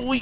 อุ้ย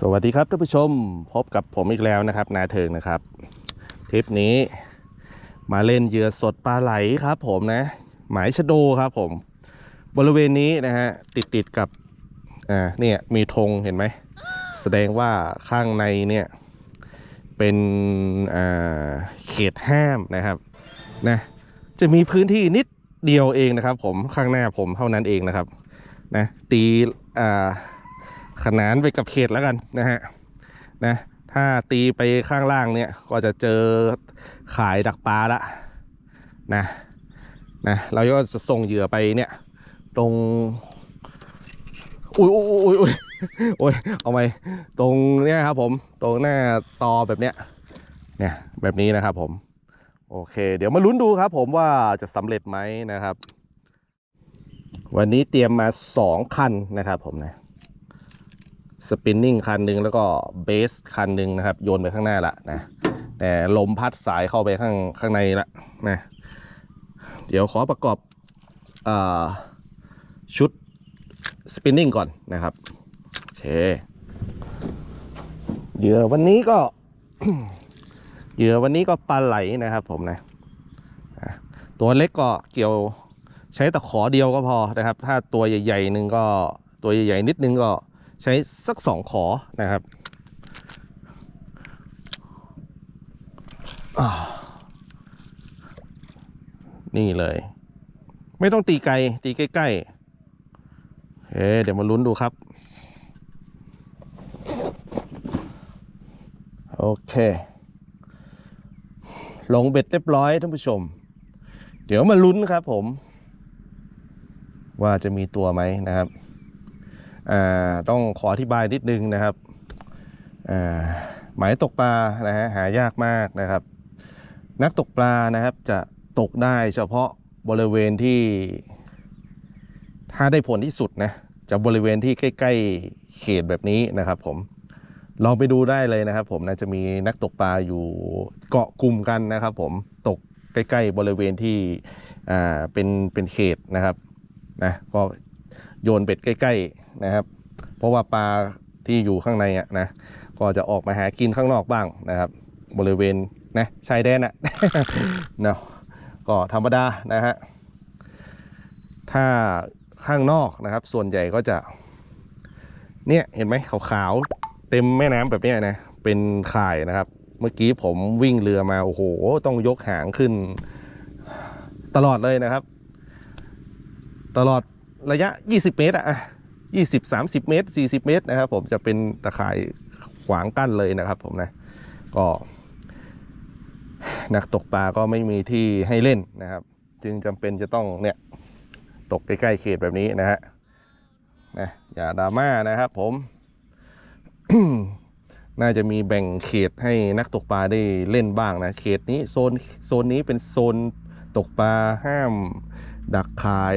สวัสดีครับท่านผู้ชมพบกับผมอีกแล้วนะครับ นาเทิงนะครับทริปนี้มาเล่นเหยื่อสดปลาไหลครับผมนะ หมายชะโดครับผม บริเวณนี้นะฮะติดติดกับอ่าเนี่ยมีธงเห็นไหม แสดงว่าข้างในเนี่ยเป็นอ่าเขตห้ามนะครับนะจะมีพื้นที่นิดเดียวเองนะครับ ผมข้างหน้าผมเท่านั้นเองนะครับนะตีอ่า ขนานไปกับเขตแล้วกันนะฮะนะถ้าตีไปข้างล่างเนี่ยก็จะเจอขายดักปลาละนะนะเราก็จะส่งเหยื่อไปเนี่ย ตรงอุ้ยอุ้ยอุ้ยอุ้ยโอ้ยเอาไหมตรงเนี่ยครับผมตรงหน้าตอแบบเนี้ยเนี่ยแบบนี้นะครับผม โอเค เดี๋ยวมาลุ้นดูครับผมว่าจะสำเร็จไหมนะครับ วันนี้เตรียมมาสองคันนะครับผมนะ สปินนิ่งคันหนึ่งแล้วก็เบสคันหนึ่งนะครับ โยนไปข้างหน้าละนะแต่ลมพัดสายเข้าไปข้างข้างในละนะเดี๋ยวขอประกอบอาชุดสปินนิ่งก่อนนะครับ โอเคเหยื่อวันนี้ก็เหยื่อวันนี้ก็ปลาไหลนะครับผมนะอะตัวเล็กก็เกี่ยวใช้ตะขอเดียวก็พอนะครับ ถ้าตัวใหญ่ๆหนึ่งก็ตัวใหญ่ๆนิดนึงก็ ใช้สักสองขอนะครับนี่เลย ไม่ต้องตีไกลตีใกล้ๆเฮ้เดี๋ยวมาลุ้นดูครับ โอเค ลงเบ็ดเรียบร้อยท่านผู้ชม เดี๋ยวมาลุ้นครับผม ว่าจะมีตัวไหมนะครับ ต้องขออธิบายนิดนึงนะครับหมายตกปลานะฮะหายากมากนะครับ นักตกปลานะครับจะตกได้เฉพาะบริเวณที่ ถ้าได้ผลที่สุดนะจะบริเวณที่ใกล้ ๆเขตแบบนี้นะครับผมลองไปดูได้เลยนะครับ ผมนะจะมีนักตกปลาอยู่เกาะกลุ่มกันนะครับ ผมตกใกล้ ๆ บริเวณที่อ่าเป็นเป็นเขตนะครับนะก็โยนเบ็ดใกล้ ๆ นะครับ เพราะว่าปลาที่อยู่ข้างในอะนะก็จะออกมาหากินข้างนอกบ้างนะครับ บริเวณนะชายแดนอะเนาะก็ธรรมดานะฮะถ้าข้างนอกนะครับ ส่วนใหญ่ก็จะ เนี่ยเห็นไหมขาวๆเต็มแม่น้ำแบบนี้นะเป็นข่ายนะครับ เมื่อกี้ผมวิ่งเรือมาโอ้โห ต้องยกหางขึ้น ตลอดเลยนะครับ ตลอดระยะ 20 เมตรอะ 20 30 เมตร 40 เมตรนะครับ ผมจะเป็นตะข่ายขวางกั้นเลยนะครับ ผมนะก็นักตกปลาก็ไม่มีที่ให้เล่นนะครับ จึงจำเป็นจะต้องเนี่ยตกใกล้ๆเขตแบบนี้นะฮะนะอย่าดราม่านะครับ ผม น่าจะมีแบ่งเขตให้นักตกปลาได้เล่นบ้างนะเขตนี้โซนโซนนี้เป็นโซนตกปลาห้ามดักคาย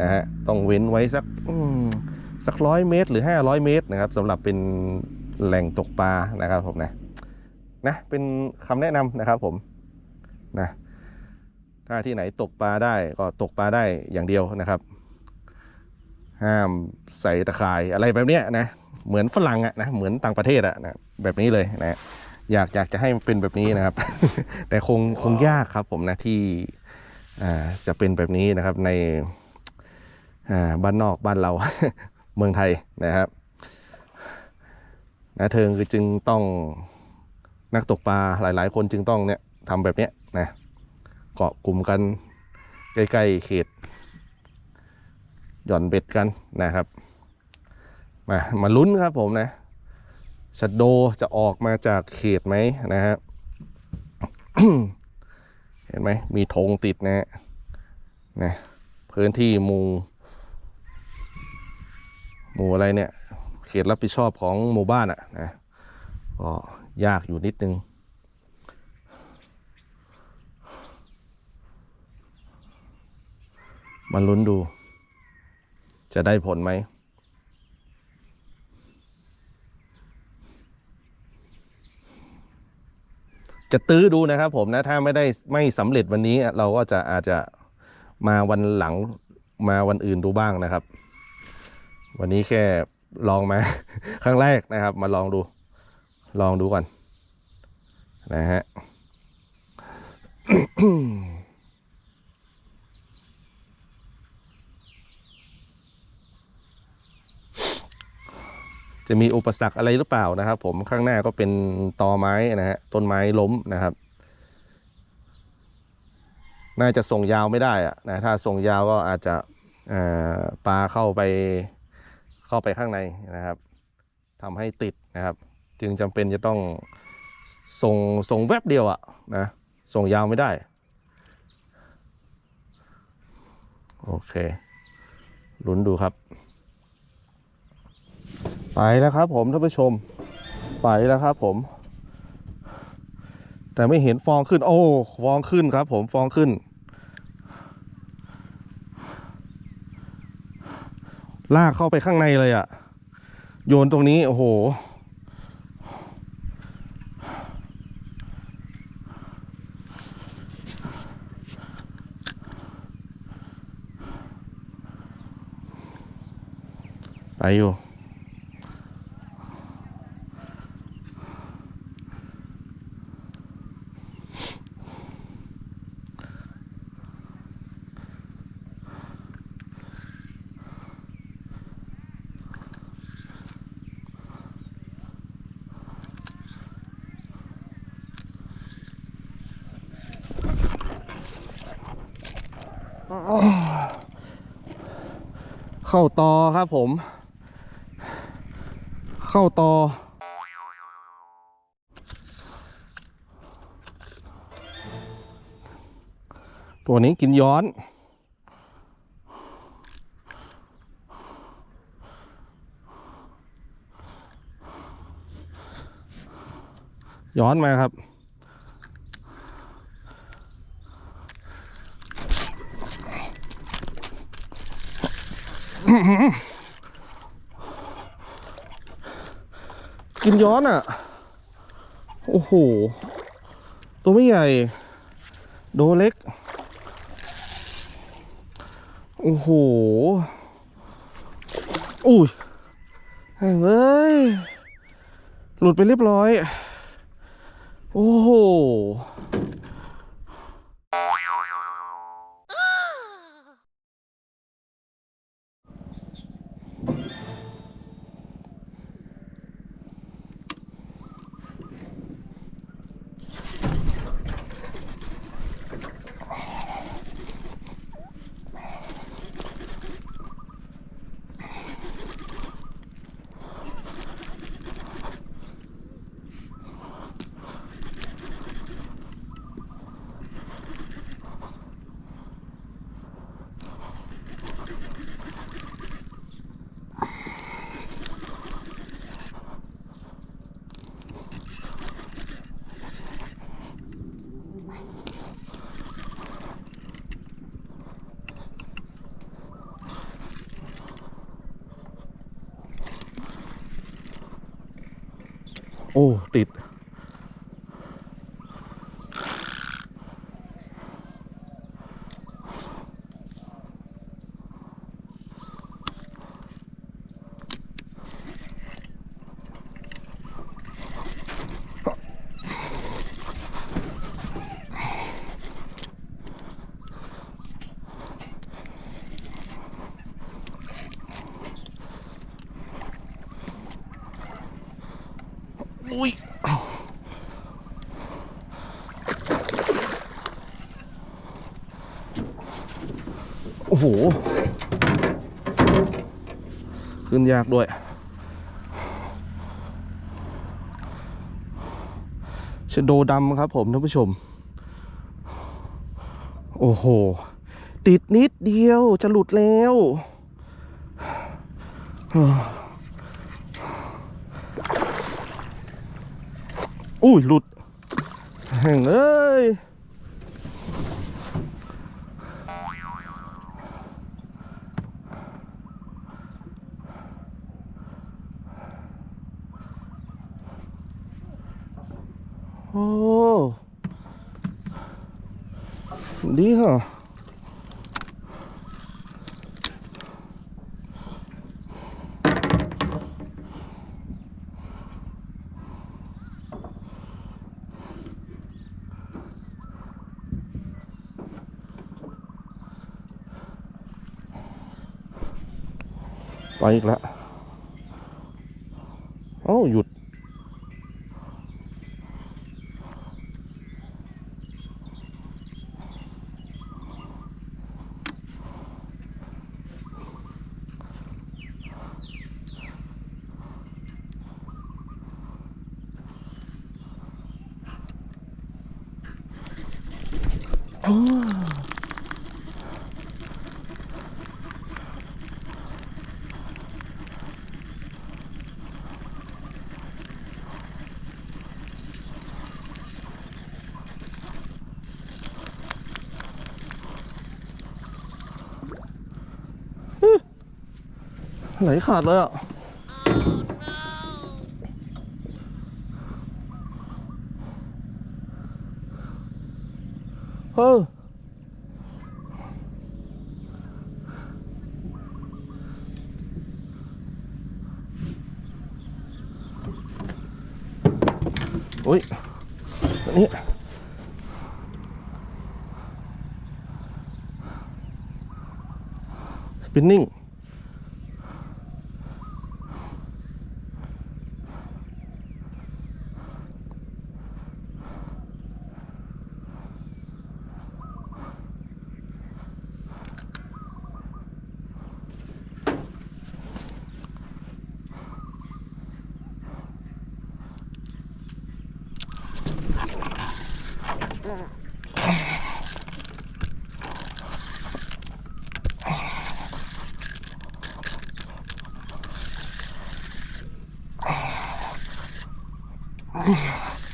นะฮะต้องเว้นไว้สักอื สักร้อยเมตร หรือ 500 เมตรนะครับสำหรับเป็นแหล่งตกปลานะครับผมนะนะเป็นคำแนะนำนะครับผมนะถ้าที่ไหนตกปลาได้ก็ตกปลาได้อย่างเดียวนะครับ ห้ามใส่ตะข่ายอะไรแบบเนี้ยนะเหมือนฝรั่งอะนะเหมือนต่างประเทศอะนะแบบนี้เลยนะอยากอยากจะให้มันเป็นแบบนี้นะครับ แต่คงคงยากครับผมนะที่อ่าจะเป็นแบบนี้นะครับในอ่าบ้านนอกบ้านเรา เมืองไทยนะครับนะเทิงคือจึงต้องนักตกปลาหลาย ๆ คนจึงต้องเนี่ยทำแบบเนี้ยนะเกาะกลุ่มกันใกล้ ๆ เขต หย่อนเบ็ดกันนะครับ มามาลุ้นครับผมนะชัดโดจะออกมาจากเขตไหมนะฮะเห็นไหมมีธงติดนะนะพื้นที่มู่ หมู่อะไรเนี่ยเขตรับผิดชอบของหมู่บ้านอะนะก็ยากอยู่นิดนึงมาลุ้นดู จะได้ผลไหม จะตื้อดูนะครับผมนะ ถ้าไม่ได้ไม่สำเร็จวันนี้ เราก็จะอาจจะมาวันหลังมาวันอื่นดูบ้างนะครับ วันนี้แค่ลองมา ครั้งแรกนะครับ มาลองดู ลองดูก่อน นะฮะจะมีอุปสรรคอะไรหรือเปล่านะครับ ผมข้างหน้าก็เป็นตอไม้นะฮะต้นไม้ล้มนะครับ น่าจะส่งยาวไม่ได้อะนะถ้าส่งยาวก็อาจจะปลาเข้าไป เข้าไปข้างในนะครับทำให้ติดนะครับ จึงจำเป็นจะต้องส่งส่งแวบเดียวอะนะส่งยาวไม่ได้ โอเคลุ้นดูครับ ไปแล้วครับผมท่านผู้ชม ไปแล้วครับผม แต่ไม่เห็นฟองขึ้น โอ้ ฟองขึ้นครับผมฟองขึ้น ลากเข้าไปข้างในเลยอะ่ะ โยนตรงนี้โอ้โห ไปอยู่ เข้าตอครับผม เข้าตอตัวนี้กินย้อนย้อนมาครับ กินย้อนอะ โอ้โห ตัวไม่ใหญ่ โดเล็ก โอ้โห อุ้ยแม่งเอ้ย หลุดไปเรียบร้อย โอ้โห โอ้ติด อุ้ยโอ้โห ขึ้นยากด้วย ชโดดำครับผมท่านผู้ชม โอ้โห ติดนิดเดียวจะหลุดแล้ว อุ้ยหลุดแห่งเอ้ยโอ้ดีฮะ ไปอีกแล้วโอ้าหยุด ไหลขาดเลยอะเฮ้ยโอ้ยนนี้สปินนิ่ง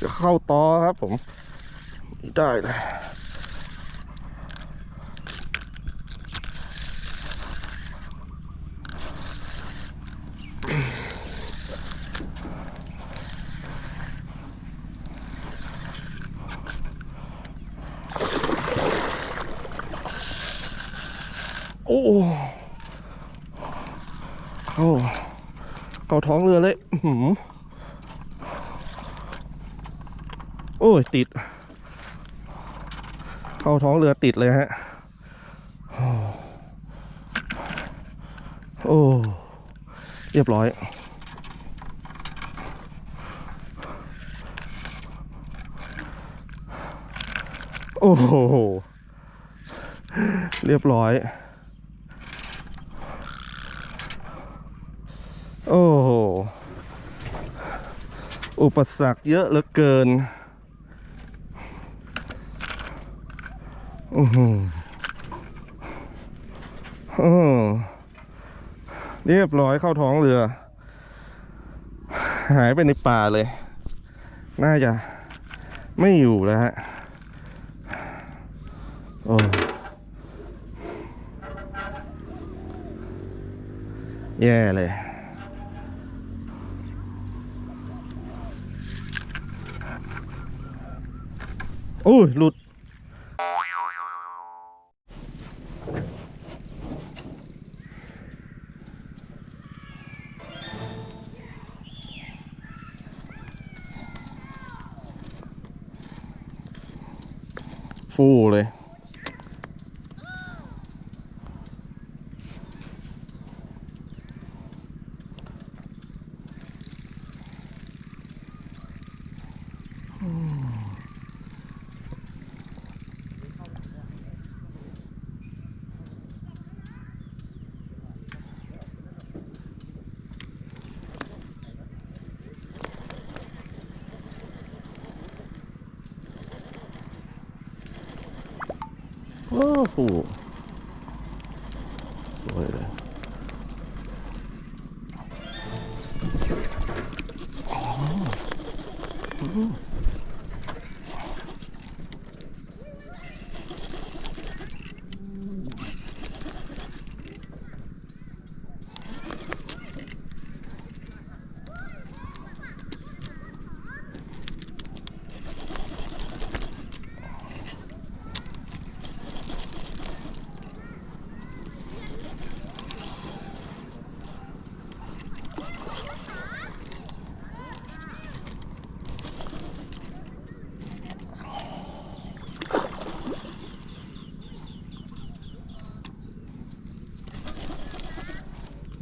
จะ เข้าต่อครับผม ได้เลยโอ้เข้าเข้าท้องเรือเลยอื้อหือ โอ้ยติด เข้าท้องเรือติดเลยฮะ โอ้เรียบร้อยโอ้โห เรียบร้อย โอ้โห อุปสรรคเยอะเหลือเกิน อืออือเรียบร้อยเข้าท้องเรือ หายไปในป่าเลย น่าจะไม่อยู่แล้วฮะโอ้แย่เลย โอ้ยหลุด ฟูเล ยโ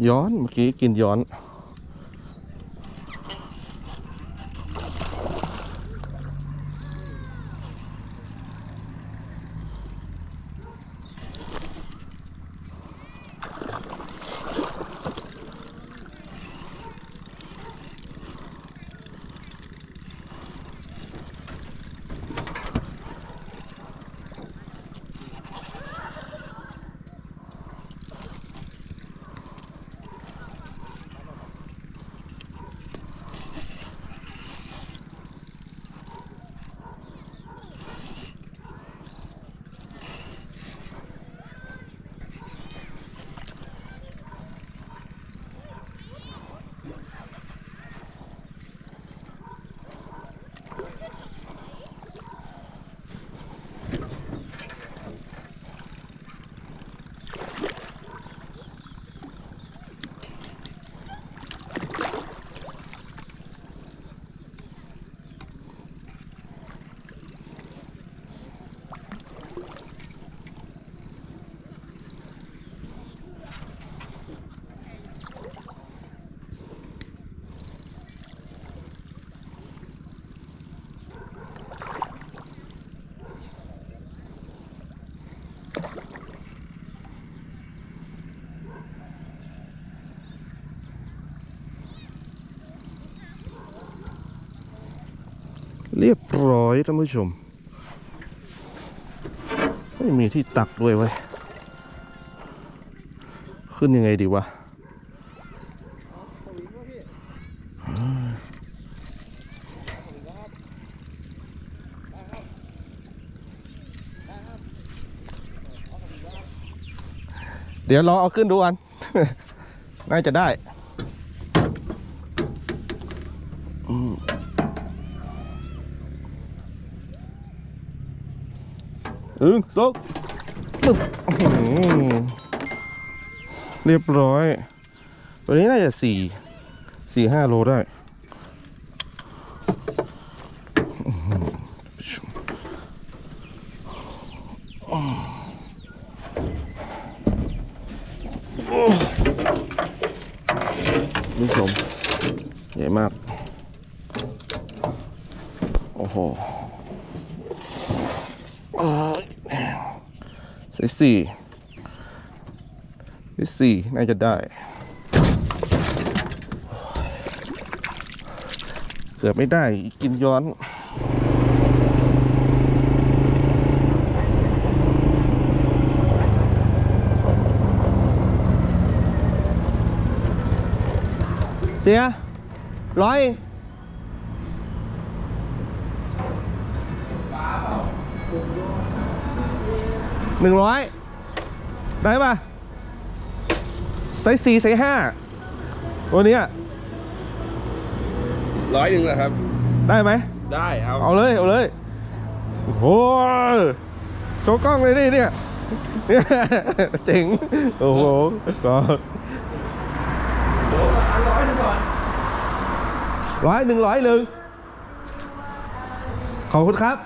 ย้อนเมื่อกี้กินย้อน เรียบร้อยท่านผู้ชม ไม่มีที่ตักด้วยเว้ ขึ้นยังไงดีวะเดี๋ยวลองเอาขึ้นดูอัน น่าจะได้ อึ้งสองปึ๊บเรียบร้อย ตัวนี้น่าจะสี่สี่ห้าโลได้อื้อหือผู้ชมใหญ่มาก โอ้โห อ้ส่สี่ใส่สี่น่าจะได้ เกือบไม่ได้กินย้อนเสียร้อย หนึ่งร้อยได้ปะไซส์สี่ไซส์ห้าตัวเนี้ยร้อยหนึ่งเหรอครับ ได้ไหม ได้เอาเอาเลยเอาเลยโอ้โหโชว์กล้องเลยนี่เนี่ยเนี่ยเจ๋งโอ้โหก็ร้อยหนึ่งก่อนร้อยหนึ่งร้อยหนึ่งขอบคุณครับ